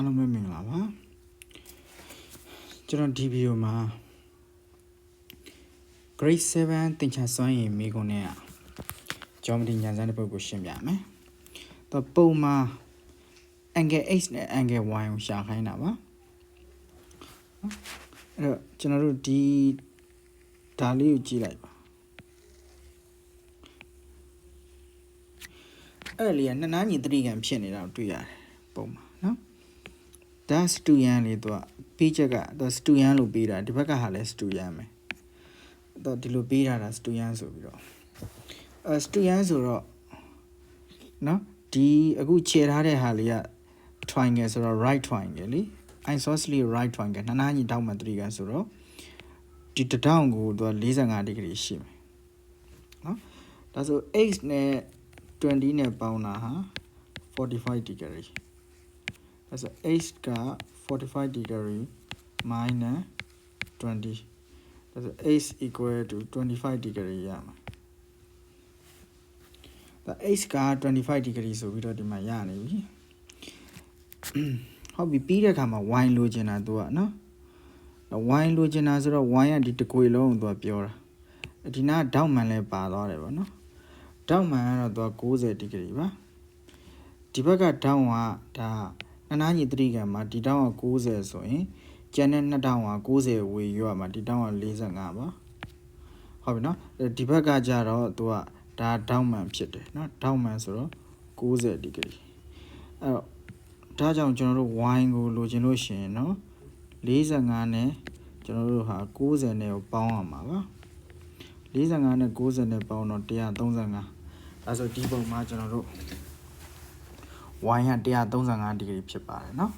အားလုံးပဲမင်္ဂလာပါကျွန်တော်ဒီဗီဒီယိုမှာ grade 7သင်္ချာစွမ်းရည်မိကုန်းနဲ့ geometry ညာစမ်းတစ်ပုဒ်ကိုရှင်းပြမယ်။တော့ပုံမှာ angle x နဲ့ angle y ကိုရှာခိုင်းတာပါ။နော်အဲ့တော့ကျွန်တော်တို့ဒီဒါလေးကိုကြည့်လိုက်ပါ။အဲ့လေကနှစ်နားညီတတိကံဖြစ်နေတာကိုတွေ့ရတယ်ပုံမှာနော်။ ဒါစတူယန်လေးသူကပြီးချက်ကသူစတူယန်လို့ပြီးတာဒီဘက်ကဟာလည်းစတူယန်ပဲ။တော့ဒီလိုပြီးတာဒါစတူယန်ဆိုပြီးတော့အဲစတူယန်ဆိုတော့နော်ဒီအခုခြေထားတဲ့ဟာလေးက triangle ဆိုတော့ right triangle လी isosceles right triangle နှစ်နားညီတောက်မှတတိကံဆိုတော့ဒီတထောင်ကိုသူက45ဒီဂရီရှိမယ်နော်ဒါဆို x နဲ့20နဲ့ပေါင်းတာဟာ45ဒီဂရီ ဒါဆို x က45ဒီဂရီ minus 20ဒါဆို x equal to 25ဒီဂရီရမှာဒါ x က25ဒီဂရီဆိုပြီးတော့ဒီမှာရနေပြီဟုတ်ပြီပြီးတဲ့အခါမှာ y လိုချင်တာသူကနော် y လိုချင်တာဆိုတော့ y ကဒီတကွေလုံးကိုသူကပြောတာဒီနားဒေါက်မှန်လဲပါသွားတယ်ဗောနော်ဒေါက်မှန်ကတော့သူက90ဒီဂရီပါဒီဘက်ကဒေါက်ကဒါ နနာညီတတိကံမှာဒီဒေါက်က90ဆိုရင်ကျန်တဲ့နှစ်ဒေါက်က90ဝေရွာမှာဒီဒေါက်က45ပါဟုတ်ပြီနော်ဒီဘက်ကကြတော့သူကဒါဒေါက်မှန်ဖြစ်တယ်နော်ဒေါက်မှန်ဆိုတော့90ဒီဂရီအဲ့တော့ဒါကြောင့်ကျွန်တော်တို့ y ကိုလိုချင်လို့ရှိရင်နော်45နဲ့ကျွန်တော်တို့ဟာ90နဲ့ကိုပေါင်းရမှာပါ45နဲ့90နဲ့ပေါင်းတော့135အဲဆိုဒီပုံမှာကျွန်တော်တို့ y က135ဒီဂရီဖြစ်ပါတယ်เนาะ